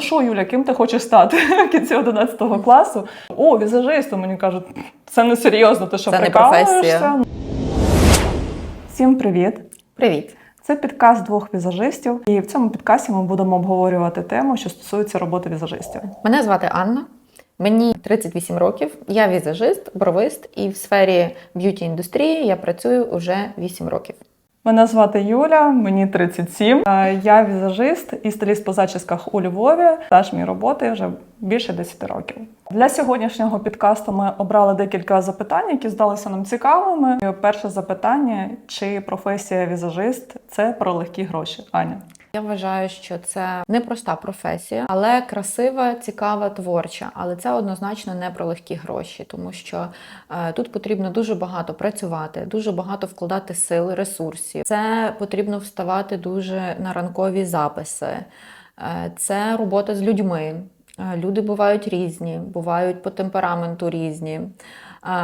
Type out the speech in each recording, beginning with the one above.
Ну що, Юля, ким ти хочеш стати в кінці 11 класу? О, візажистом. Мені кажуть, це не серйозно, ти що Це не професія. Всім привіт! Привіт. Це підкаст двох візажистів, і в цьому підкасті ми будемо обговорювати тему, що стосується роботи візажистів. Мене звати Анна. Мені 38 років. Я візажист, бровист, і в сфері б'юті індустрії я працюю уже 8 років. Мене звати Юля, мені 37. Е, Я візажист і стиліст по зачісках у Львові. Теж мій роботи вже більше 10 років. Для сьогоднішнього підкасту ми обрали декілька запитань, які здалися нам цікавими. Перше запитання: чи професія візажист це про легкі гроші? Аня. Я вважаю, що це непроста професія, але красива, цікава, творча. Але це однозначно не про легкі гроші, тому що е, тут потрібно дуже багато працювати, дуже багато вкладати сил, ресурсів. Це потрібно вставати дуже на ранкові записи. Е, це робота з людьми. Е, Люди бувають різні, бувають по темпераменту різні.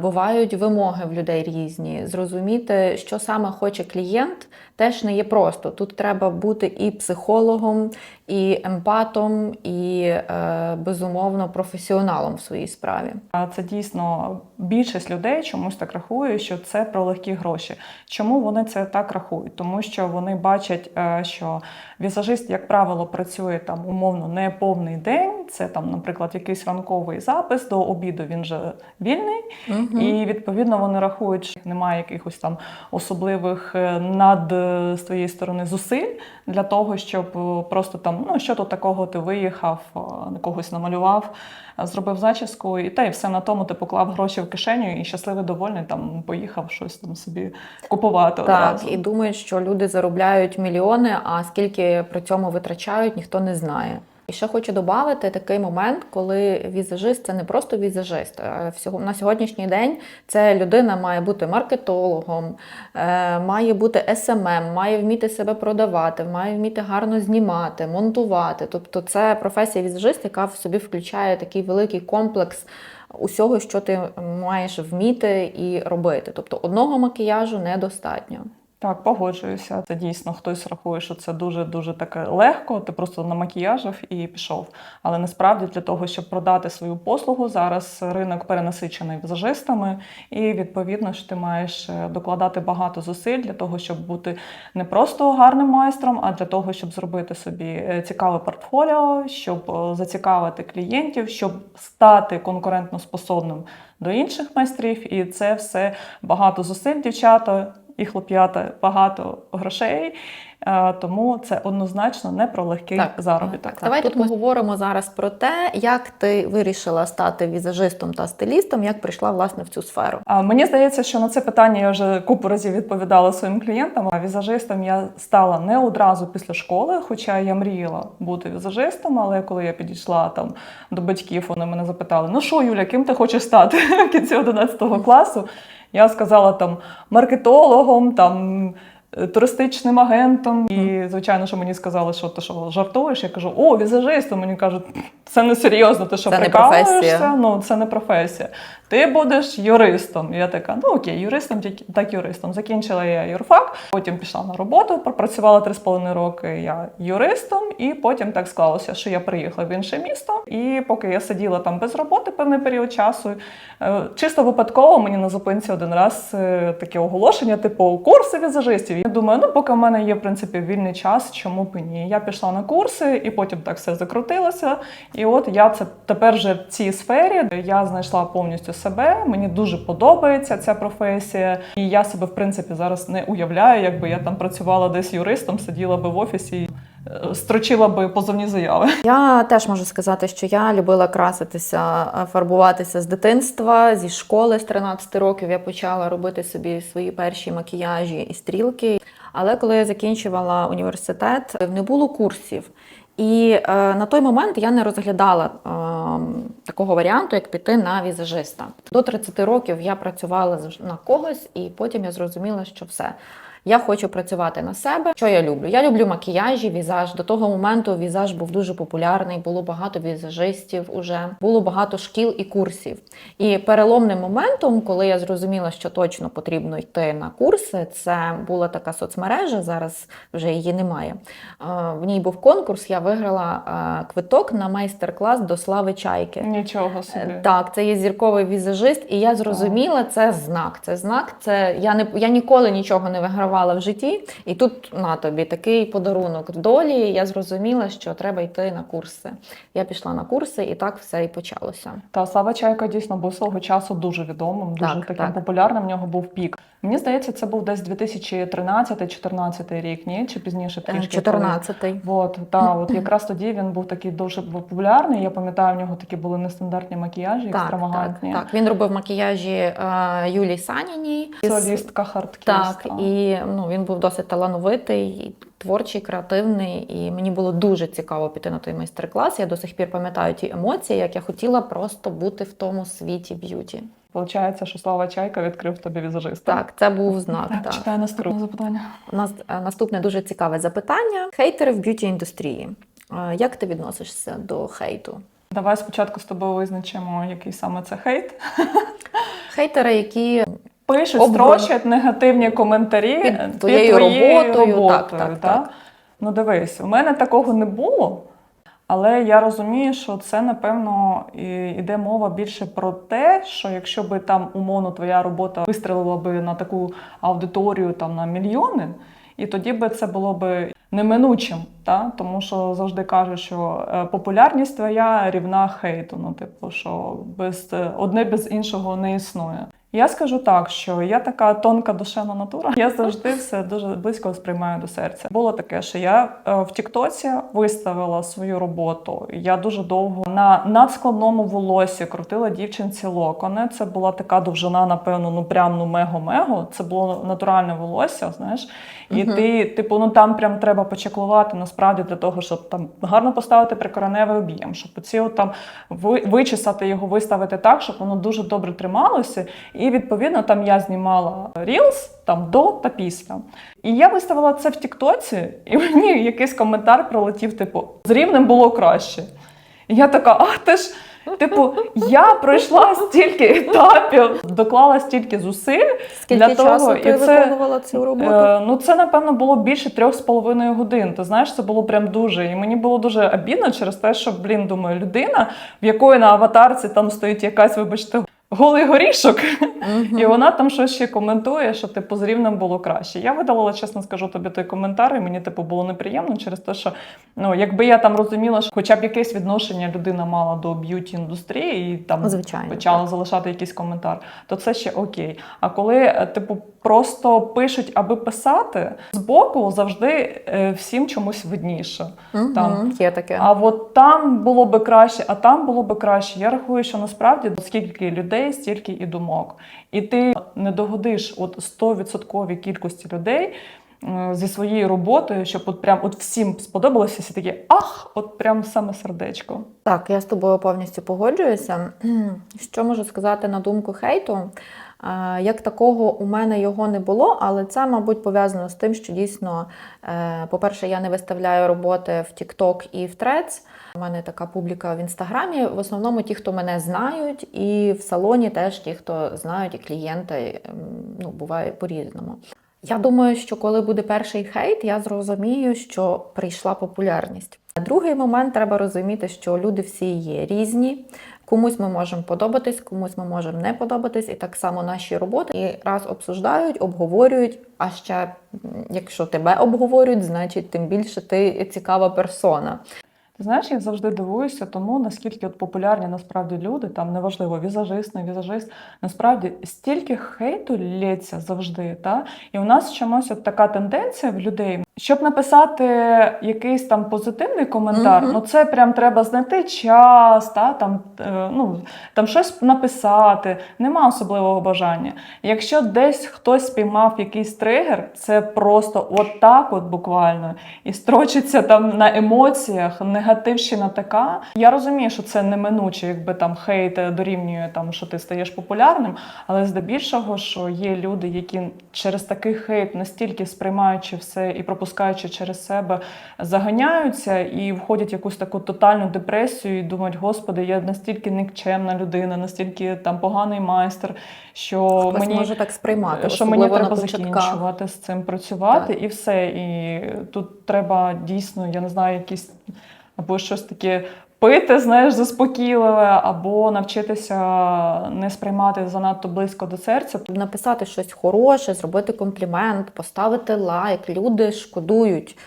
Бувають вимоги в людей різні. Зрозуміти, що саме хоче клієнт, теж не є просто. Тут треба бути і психологом, і емпатом, і е, безумовно професіоналом в своїй справі. А Це дійсно більшість людей чомусь так рахує, що це про легкі гроші. Чому вони це так рахують? Тому що вони бачать, е, що візажист, як правило, працює там умовно не повний день. Це там, наприклад, якийсь ранковий запис до обіду. Він же вільний, і відповідно вони рахують, що немає якихось там особливих е, над е, з твоєї сторони зусиль для того, щоб е, просто там, ну що тут такого, ти виїхав, е, когось намалював, зробив зачіску, і та й все на тому ти поклав гроші в кишеню і щасливий, довольний там поїхав щось там собі купувати Так, одразу. і думають, що люди заробляють мільйони, а скільки при цьому витрачають, ніхто не знає. І ще хочу додати такий момент, коли візажист це не просто візажист. На сьогоднішній день це людина має бути маркетологом, е, має бути СММ, має вміти себе продавати, має вміти гарно знімати, монтувати. Тобто, це професія візажист, яка в собі включає такий великий комплекс усього, що ти маєш вміти і робити. Тобто одного макіяжу недостатньо. Так, погоджуюся. Це дійсно хтось рахує, що це дуже дуже таке легко. Ти просто намакіяжив і пішов. Але насправді для того, щоб продати свою послугу, зараз ринок перенасичений візажистами, і відповідно що ти маєш е, докладати багато зусиль для того, щоб бути не просто гарним майстром, а для того, щоб зробити собі е, цікаве портфоліо, щоб е, зацікавити клієнтів, щоб стати конкурентноспособним до інших майстрів. І це все багато зусиль, дівчата і хлоп'ята багато грошей, тому це однозначно не про легкий заробіток. Так, давайте Тут ми поговоримо зараз про те, як ти вирішила стати візажистом та стилістом, як прийшла власне в цю сферу. Мені здається, що на це питання я вже купу разів відповідала своїм клієнтам. А візажистом я стала не одразу після школи, хоча я мріяла бути візажистом. Але коли я підійшла там до батьків, вони мене запитали: ну що, Юля, ким ти хочеш стати в кінці 11 класу? Я сказала там маркетологом, там. Е, Туристичним агентом, і звичайно, що мені сказали, що ти що жартуєш. Я кажу, о, візажист. Мені кажуть, це не серйозно, ти що Це не прикалуєшся? професія. Ну це не професія. Ти будеш юристом. Я така, ну окей, юристом, так юристом. Закінчила я юрфак, потім пішла на роботу, пропрацювала 3,5 роки я юристом, і потім так склалося, що я приїхала в інше місто. І поки я сиділа там без роботи певний період часу, е, чисто випадково мені на зупинці один раз е, таке оголошення, типу курси візажистів. Я думаю, ну поки в мене є в принципі вільний час, чому б і ні? Я пішла на курси, і потім так все закрутилося. І от я це тепер вже в цій сфері. Я знайшла повністю себе. Мені дуже подобається ця професія, і я себе в принципі зараз не уявляю, якби я там працювала десь юристом, сиділа би в офісі. е, Строчила би позовні заяви. Я теж можу сказати, що я любила краситися, е, фарбуватися з дитинства, зі школи з 13 років. Я почала робити собі свої перші макіяжі і стрілки. Але коли я закінчувала університет, не було курсів. І е, на той момент я не розглядала е, такого варіанту, як піти на візажиста. До 30 років я працювала на когось, і потім я зрозуміла, що все. Я хочу працювати на себе. Що я люблю? Я люблю макіяжі, візаж. До того моменту візаж був дуже популярний, було багато візажистів уже, було багато шкіл і курсів. І переломним моментом, коли я зрозуміла, що точно потрібно йти на курси, це була така соцмережа. Зараз вже її немає. В ній був конкурс. Я виграла квиток на майстер-клас до слави чайки. Нічого собі. Е, Так, це є зірковий візажист, і я зрозуміла, це знак. Це знак. Це я не я ніколи нічого не вигравала в житті. І тут на тобі такий подарунок долі. Я зрозуміла, що треба йти на курси. Я пішла на курси, і так все і почалося. Та Слава Чайка дійсно був свого часу дуже відомим, дуже Так, таким так. популярним. В нього був пік. Мені здається, це був десь 2013-14 рік, ні? Чи пізніше Е, трішки? 14-й. От, та, от якраз тоді він був такий дуже популярний. Я пам'ятаю, в нього такі були нестандартні макіяжі, Так, так, так. Він робив макіяжі е, Юлії Саніній. Солістка хардкіст. Так, і ну, він був досить талановитий, творчий, креативний, і мені було дуже цікаво піти на той майстер-клас. Я до сих пір пам'ятаю ті емоції, як я хотіла просто бути в тому світі б'юті. Получається, що Слава Чайка відкрив тобі візажиста. Так, це був знак. Так, Так. читаю наступне запитання. У нас е, наступне дуже цікаве запитання. Хейтери в б'юті індустрії. Е, Як ти відносишся до хейту? Давай спочатку з тобою визначимо, який саме це хейт. Хейтери, які Пишуть, Обгон. строчать негативні коментарі Під під, твоєю твоєю роботою, роботою. так, так, та? так. Ну дивись, у мене такого не було, але я розумію, що це, напевно, іде мова більше про те, що якщо би там умовно твоя робота вистрелила би на таку аудиторію там на мільйони, і тоді би це було би неминучим, та? тому що завжди кажуть, що е, популярність твоя рівна хейту. Ну, типу, що без е, одне без іншого не існує. Я скажу так, що я така тонка душевна натура. Я завжди все дуже близько сприймаю до серця. Було таке, що я е, в Тіктоці виставила свою роботу. Я дуже довго на надскладному волосі крутила дівчинці локони. Це була така довжина, напевно, ну прям ну мего-мего. Це було натуральне волосся, знаєш. І Мгм. ти, типу, ну там прям треба почеклувати насправді для того, щоб там гарно поставити прикореневий об'єм, щоб оці там ви- вичесати його, виставити так, щоб воно дуже добре трималося. І відповідно там я знімала рілс там до та після. І я виставила це в Тіктоці, і мені якийсь коментар пролетів, типу, з рівнем було краще. І я така, а ти ж. Типу, я пройшла стільки етапів, доклала стільки зусиль скільки для того, часу ти і це- виконувала цю роботу? Е, ну, це напевно було більше трьох з половиною годин. Ти знаєш, це було прям дуже. І мені було дуже обідно через те, що, блін, думаю, людина, в якої на аватарці там стоїть якась, вибачте, голий горішок, і вона там щось ще коментує, що типу з рівнем було краще. Я видалила, чесно скажу тобі той коментар, і мені типу було неприємно через те, що ну якби я там розуміла, що хоча б якесь відношення людина мала до б'юті індустрії і там Звичайно, почала так. залишати якийсь коментар, то це ще окей. А коли е, типу просто пишуть, аби писати, збоку завжди е, всім чомусь видніше. Мгм, там. Є таке. А от там було би краще, а там було би краще. Я рахую, що насправді скільки людей, стільки і думок. І ти не догодиш от 100% кількості людей. е, Зі своєю роботою, щоб от прям от всім сподобалося, всі такі ах, от прям саме сердечко. Так, я з тобою повністю погоджуюся. Що можу сказати на думку хейту? Як такого у мене його не було, але це, мабуть, пов'язано з тим, що дійсно, е, по-перше, я не виставляю роботи в TikTok і в Threads. У мене така публіка в інстаграмі. В основному ті, хто мене знають, і в салоні теж ті, хто знають, і клієнти ем, ну, буває по-різному. Я думаю, що коли буде перший хейт, я зрозумію, що прийшла популярність. Другий момент треба розуміти, що люди всі є різні. Комусь ми можемо подобатись, комусь ми можемо не подобатись, і так само наші роботи і раз обсуждають, обговорюють. А ще якщо тебе обговорюють, значить тим більше ти цікава персона. Ти знаєш, я завжди дивуюся тому, наскільки от популярні насправді люди, там неважливо, візажист, не візажист, насправді стільки хейту лється завжди. Та? І у нас чомусь от така тенденція в людей. Щоб написати якийсь там позитивний коментар, Мгм. ну це прям треба знайти час, та, там, е, ну, там щось написати. Нема особливого бажання. Якщо десь хтось спіймав якийсь тригер, це просто от так, от буквально, і строчиться там на емоціях, негативщина така. Я розумію, що це неминуче, якби там хейт дорівнює там, що ти стаєш популярним, але здебільшого, що є люди, які через такий хейт настільки сприймаючи все і пропускаючи через себе, заганяються і входять в якусь таку тотальну депресію і думають, господи, я настільки нікчемна людина, настільки там поганий майстер, що Хтось мені може так сприймати, що мені треба закінчувати з цим працювати, Так. і все. І тут треба дійсно, я не знаю, якісь або щось таке пити, знаєш, заспокійливе, або навчитися не сприймати занадто близько до серця. Написати щось хороше, зробити комплімент, поставити лайк. Люди шкодують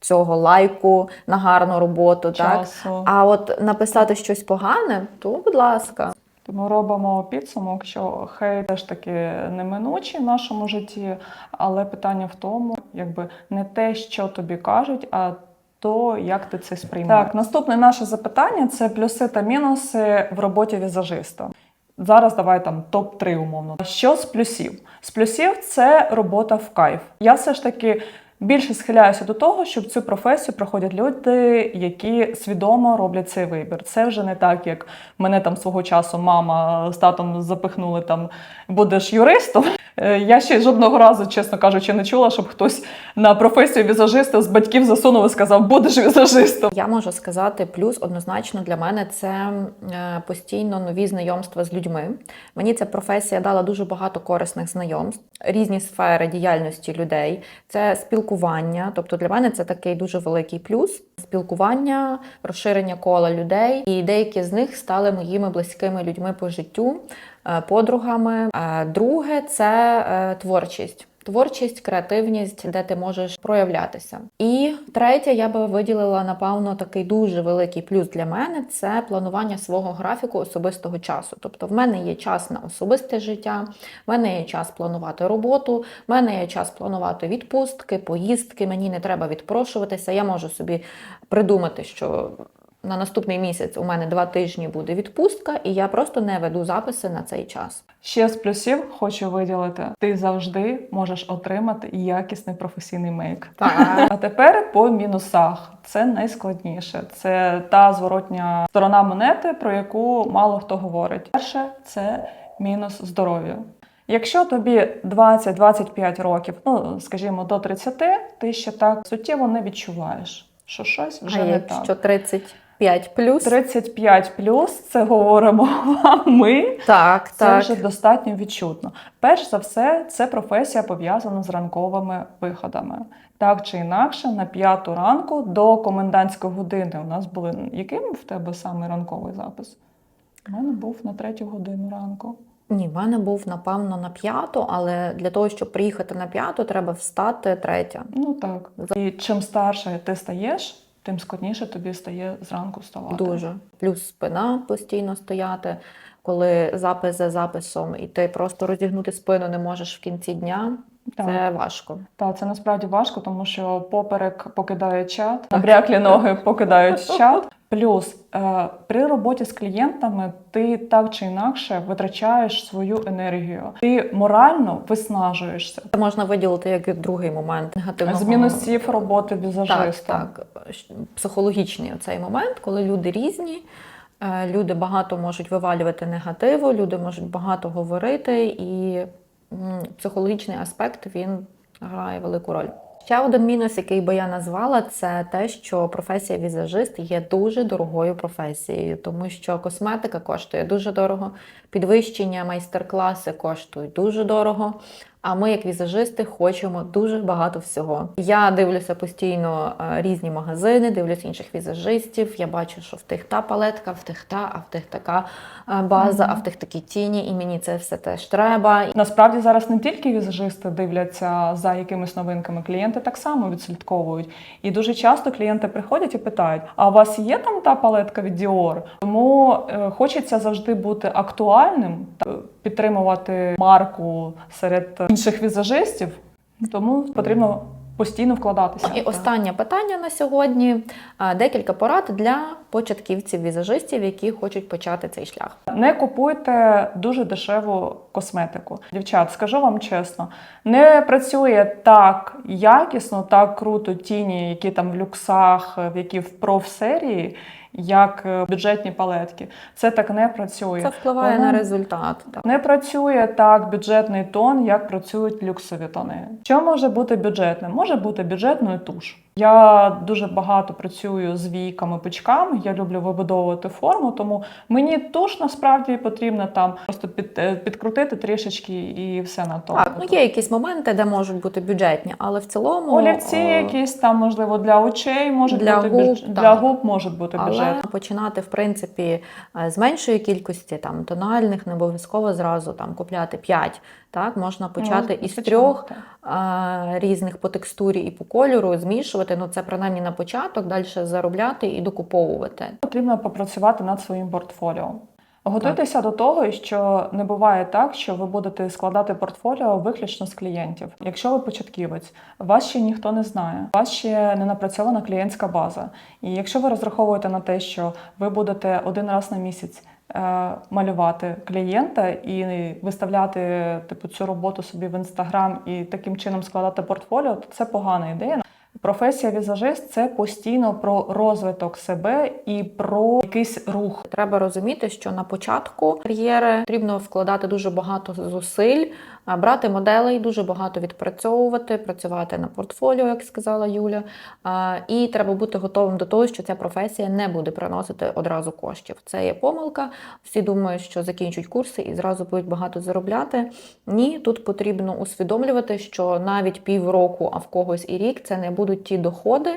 цього лайку на гарну роботу. Так? А от написати щось погане, то будь ласка. Тому робимо підсумок, що хейт теж таки неминучий в нашому житті, але питання в тому, якби не те, що тобі кажуть, а то, як ти це сприймаєш. Так, наступне наше запитання це плюси та мінуси в роботі візажиста. Зараз давай там топ-3 умовно. Що з плюсів? З плюсів це робота в кайф. Я все ж таки більше схиляюся до того, що в цю професію проходять люди, які свідомо роблять цей вибір. Це вже не так, як мене там свого часу мама з татом запихнули там будеш юристом. Е, Я ще жодного разу, чесно кажучи, не чула, щоб хтось на професію візажиста з батьків засунув і сказав, будеш візажистом. Я можу сказати, плюс однозначно для мене це е, постійно нові знайомства з людьми. Мені ця професія дала дуже багато корисних знайомств, різні сфери діяльності людей. Це спілкування. Тобто для мене це такий дуже великий плюс. Спілкування, розширення кола людей, і деякі з них стали моїми близькими людьми по життю, е, подругами. Е, Друге це е, творчість. Творчість, креативність, де ти можеш проявлятися. І третє, я би виділила, напевно, такий дуже великий плюс для мене це планування свого графіку особистого часу. Тобто, в мене є час на особисте життя, в мене є час планувати роботу, в мене є час планувати відпустки, поїздки. Мені не треба відпрошуватися. Я можу собі придумати, що на наступний місяць у мене два тижні буде відпустка, і я просто не веду записи на цей час. Ще з плюсів хочу виділити: ти завжди можеш отримати якісний професійний мейк. Так. А тепер по мінусах. Це найскладніше. Це та зворотня сторона монети, про яку мало хто говорить. Перше це мінус здоров'я. Якщо тобі 20-25 років, ну скажімо, до 30, ти ще так суттєво не відчуваєш, що щось вже а не якщо так. 35 плюс, 35 плюс, це говоримо вам ми. так, Це так. вже достатньо відчутно. Перш за все, це професія пов'язана з ранковими виходами. Так чи інакше, на п'яту ранку до комендантської години у нас були. Яким в тебе саме ранковий запис? У мене був на третю годину ранку. Ні, в мене був напевно на п'яту, але для того, щоб приїхати на п'яту, треба встати третя. Ну так. І чим старше ти стаєш, тим складніше тобі стає зранку вставати. Дуже. Плюс спина постійно стояти, коли запис за записом, і ти просто розігнути спину не можеш в кінці дня. Так. Це важко. Так, це насправді важко, тому що поперек покидає чат, набряклі ноги покидають чат. Плюс е, при роботі з клієнтами ти так чи інакше витрачаєш свою енергію. Ти морально виснажуєшся. Це можна виділити як другий момент негативного. З мінусів роботи так, візажиста. так. Щ- Психологічний цей момент, коли люди різні, е, люди багато можуть вивалювати негативу, люди можуть багато говорити, і психологічний аспект він грає велику роль. Ще один мінус, який би я назвала, це те, що професія візажист є дуже дорогою професією, тому що косметика коштує дуже дорого, підвищення, майстер-класи коштують дуже дорого. А ми, як візажисти, хочемо дуже багато всього. Я дивлюся постійно е, різні магазини, дивлюся інших візажистів. Я бачу, що в тих та палетка, в тих та, а в тих така е, база, а в тих такі тіні, і мені це все теж треба. Насправді зараз не тільки візажисти дивляться за якимись новинками, клієнти так само відслідковують. І дуже часто клієнти приходять і питають: а у вас є там та палетка від Dior? Тому е, хочеться завжди бути актуальним підтримувати марку серед інших візажистів. Тому потрібно постійно вкладатися. І останнє питання на сьогодні: декілька порад для початківців-візажистів, які хочуть почати цей шлях. Не купуйте дуже дешеву косметику. Дівчат, скажу вам чесно, не працює так якісно, так круто тіні, які там в люксах, які в профсерії, як е, бюджетні палетки. Це так не працює. Це впливає Воно на результат. Так. Не працює так бюджетний тон, як працюють люксові тони. Що може бути бюджетним? Може бути бюджетною туш. Я дуже багато працюю з війками, пучками. Я люблю вибудовувати форму, тому мені туш насправді потрібно там просто під, е, підкрутити трішечки і все на то. Так, ну є якісь моменти, де можуть бути бюджетні, але в цілому Олівці е, якісь там, можливо, для очей можуть Для бути губ, бюдж... для губ можуть бути Але бюджетні. починати в принципі е, з меншої кількості там тональних, не обов'язково зразу там купляти 5. Так, можна почати Ну, із трьох різних по текстурі і по кольору, змішувати. Ну це принаймні на початок, далі заробляти і докуповувати. Потрібно попрацювати над своїм портфоліо. Готуйтеся до того, що не буває так, що ви будете складати портфоліо виключно з клієнтів. Якщо ви початківець, вас ще ніхто не знає, вас ще не напрацьована клієнтська база. І якщо ви розраховуєте на те, що ви будете один раз на місяць малювати клієнта і виставляти типу цю роботу собі в інстаграм і таким чином складати портфоліо, то це погана ідея. Професія візажист це постійно про розвиток себе і про якийсь рух. Треба розуміти, що на початку кар'єри потрібно вкладати дуже багато зусиль, брати моделей, дуже багато відпрацьовувати, працювати на портфоліо, як сказала Юля. І треба бути готовим до того, що ця професія не буде приносити одразу коштів. Це є помилка. Всі думають, що закінчують курси і зразу будуть багато заробляти. Ні, тут потрібно усвідомлювати, що навіть півроку, а в когось і рік це не будуть ті доходи,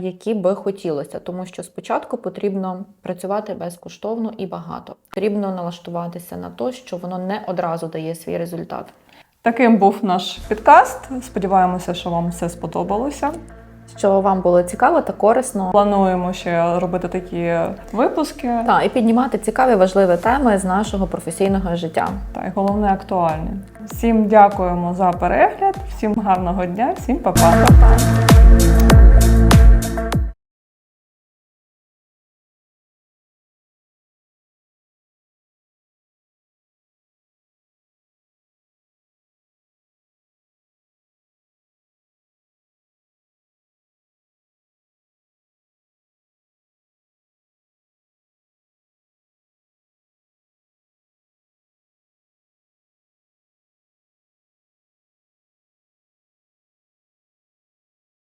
які би хотілося, тому що спочатку потрібно працювати безкоштовно і багато. Потрібно налаштуватися на те, що воно не одразу дає свій результат. Таким був наш підкаст. Сподіваємося, що вам все сподобалося. Що вам було цікаво та корисно, Плануємо ще робити такі випуски. та і піднімати цікаві важливі теми з нашого професійного життя. Та й головне актуальні. Всім дякуємо за перегляд, всім гарного дня, всім па-па. Па-па!